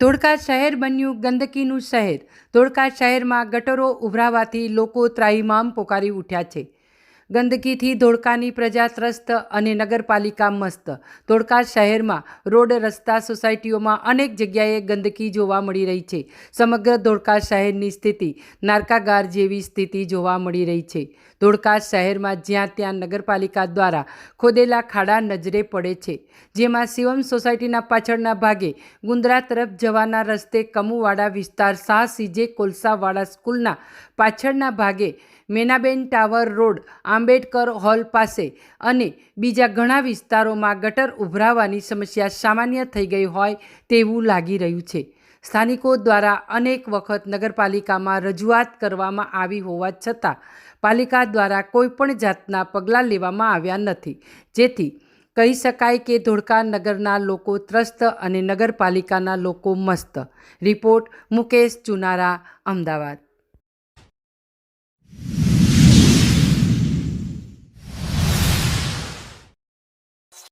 ધોળકા શહેર બન્યું ગંદકીનું શહેર. ધોળકા શહેરમાં ગટરો ઉભરાવાથી લોકો ત્રાહિમામ પોકારી ઉઠ્યા છે. ગંદકીથી ધોળકાની પ્રજા ત્રસ્ત અને નગરપાલિકા મસ્ત. ધોળકા શહેરમાં રોડ, રસ્તા, સોસાયટીઓમાં અનેક જગ્યાએ ગંદકી જોવા મળી રહી છે. સમગ્ર ધોળકા શહેરની સ્થિતિ નારકાગાર જેવી સ્થિતિ જોવા મળી રહી છે. ધોળકા શહેરમાં જ્યાં ત્યાં નગરપાલિકા દ્વારા ખોદેલા ખાડા નજરે પડે છે. જેમાં શિવમ સોસાયટીના પાછળના ભાગે ગુંદરા તરફ જવાના રસ્તે કમુવાડા વિસ્તાર શાહ સીજે કોલસાવાડા સ્કૂલના પાછળના ભાગે Menaben tower road Ambedkar hall પાસે અને બીજા ઘણા વિસ્તારોમાં ગટર ઉભરાવાની સમસ્યા સામાન્ય થઈ ગઈ હોય તેવું લાગી રહ્યું છે. સ્થાનિકો દ્વારા અનેક વખત નગરપાલિકામાં રજૂઆત કરવામાં આવી હોવા છતાં પાલિકા દ્વારા કોઈપણ જાતના પગલાં લેવામાં આવ્યા નથી. જેથી કહી શકાય કે ધોળકા નગરના લોકો ત્રસ્ત અને નગરપાલિકાના લોકો મસ્ત. રિપોર્ટ મુકેશ ચુનારા, અમદાવાદ.